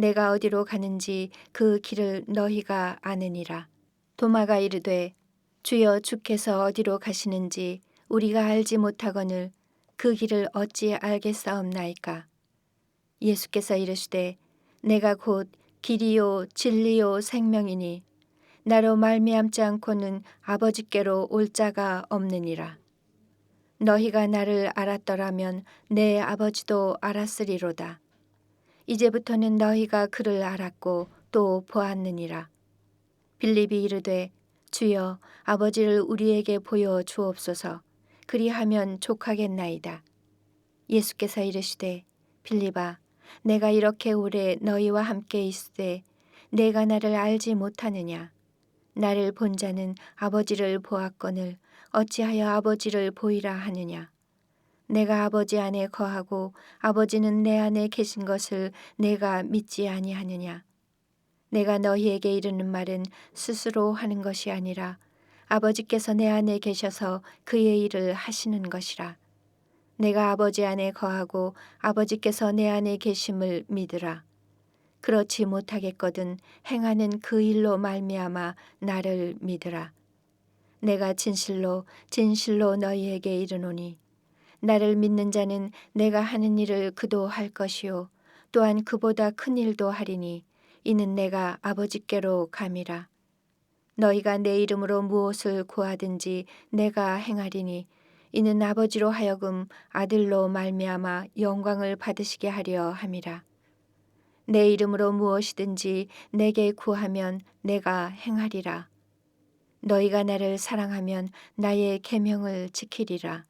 내가 어디로 가는지 그 길을 너희가 아느니라. 도마가 이르되 주여 주께서 어디로 가시는지 우리가 알지 못하거늘 그 길을 어찌 알겠사옵나이까. 예수께서 이르시되 내가 곧 길이요 진리요 생명이니 나로 말미암지 않고는 아버지께로 올 자가 없느니라. 너희가 나를 알았더라면 내 아버지도 알았으리로다. 이제부터는 너희가 그를 알았고 또 보았느니라. 빌립이 이르되 주여 아버지를 우리에게 보여 주옵소서. 그리하면 족하겠나이다. 예수께서 이르시되 빌립아 내가 이렇게 오래 너희와 함께 있으되 내가 나를 알지 못하느냐 나를 본 자는 아버지를 보았거늘 어찌하여 아버지를 보이라 하느냐 내가 아버지 안에 거하고 아버지는 내 안에 계신 것을 내가 믿지 아니하느냐? 내가 너희에게 이르는 말은 스스로 하는 것이 아니라 아버지께서 내 안에 계셔서 그의 일을 하시는 것이라. 내가 아버지 안에 거하고 아버지께서 내 안에 계심을 믿으라. 그렇지 못하겠거든 행하는 그 일로 말미암아 나를 믿으라. 내가 진실로 진실로 너희에게 이르노니 나를 믿는 자는 내가 하는 일을 그도 할 것이요. 또한 그보다 큰 일도 하리니 이는 내가 아버지께로 감이라. 너희가 내 이름으로 무엇을 구하든지 내가 행하리니 이는 아버지로 하여금 아들로 말미암아 영광을 받으시게 하려 함이라. 내 이름으로 무엇이든지 내게 구하면 내가 행하리라. 너희가 나를 사랑하면 나의 계명을 지키리라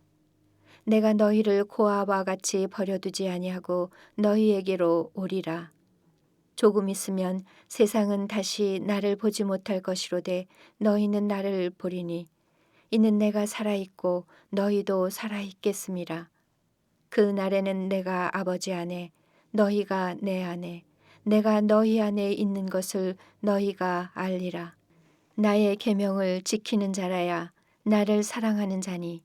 내가 너희를 고아와 같이 버려두지 아니하고 너희에게로 오리라. 조금 있으면 세상은 다시 나를 보지 못할 것이로되 너희는 나를 보리니 이는 내가 살아 있고 너희도 살아 있겠음이라. 그 날에는 내가 아버지 안에 너희가 내 안에 내가 너희 안에 있는 것을 너희가 알리라. 나의 계명을 지키는 자라야 나를 사랑하는 자니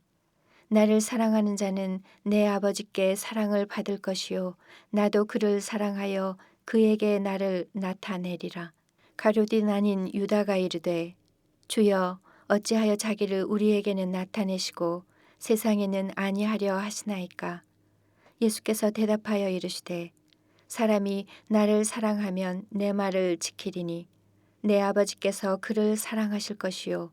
나를 사랑하는 자는 내 아버지께 사랑을 받을 것이요 나도 그를 사랑하여 그에게 나를 나타내리라. 가룟인 아닌 유다가 이르되 주여 어찌하여 자기를 우리에게는 나타내시고 세상에는 아니하려 하시나이까. 예수께서 대답하여 이르시되 사람이 나를 사랑하면 내 말을 지키리니 내 아버지께서 그를 사랑하실 것이요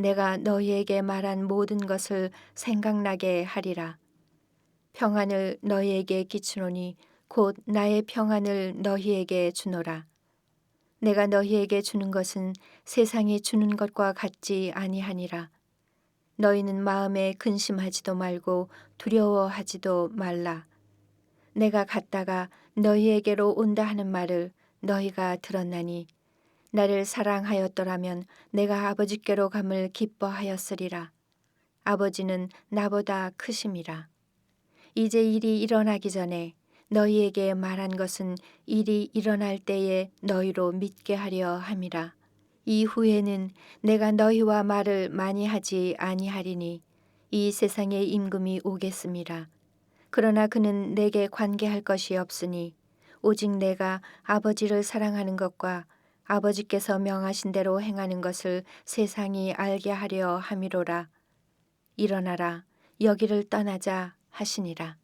내가 너희에게 말한 모든 것을 생각나게 하리라. 평안을 너희에게 끼치노니 곧 나의 평안을 너희에게 주노라. 내가 너희에게 주는 것은 세상이 주는 것과 같지 아니하니라. 너희는 마음에 근심하지도 말고 두려워하지도 말라. 내가 갔다가 너희에게로 온다 하는 말을 너희가 들었나니 나를 사랑하였더라면 내가 아버지께로 감을 기뻐하였으리라. 아버지는 나보다 크심이라. 이제 일이 일어나기 전에 너희에게 말한 것은 일이 일어날 때에 너희로 믿게 하려 함이라. 이후에는 내가 너희와 말을 많이 하지 아니하리니 이 세상에 임금이 오겠음이라. 그러나 그는 내게 관계할 것이 없으니 오직 내가 아버지를 사랑하는 것과 아버지께서 명하신 대로 행하는 것을 세상이 알게 하려 함이로라. 일어나라 여기를 떠나자 하시니라.